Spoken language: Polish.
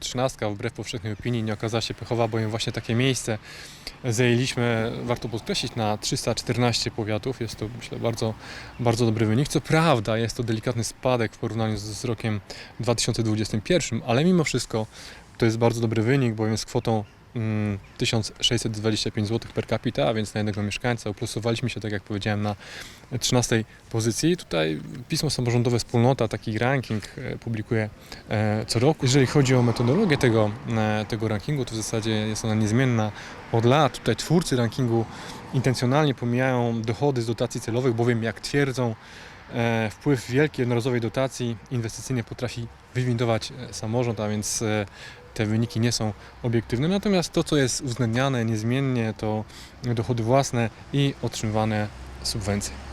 Trzynastka wbrew powszechnej opinii nie okazała się pechowa, bowiem właśnie takie miejsce zajęliśmy, warto podkreślić, na 314 powiatów. Jest to myślę bardzo, bardzo dobry wynik. Co prawda jest to delikatny spadek w porównaniu z, rokiem 2021, ale mimo wszystko to jest bardzo dobry wynik, bowiem z kwotą 1625 zł per capita, a więc na jednego mieszkańca uplusowaliśmy się, tak jak powiedziałem, na 13 pozycji. Tutaj pismo samorządowe Wspólnota taki ranking e, publikuje e, co roku. Jeżeli chodzi o metodologię tego, e, tego rankingu, to w zasadzie jest ona niezmienna od lat. Tutaj twórcy rankingu intencjonalnie pomijają dochody z dotacji celowych, bowiem jak twierdzą, wpływ wielkiej jednorazowej dotacji inwestycyjnej potrafi wywindować samorząd, a więc te wyniki nie są obiektywne. Natomiast to, co jest uwzględniane niezmiennie, to dochody własne i otrzymywane subwencje.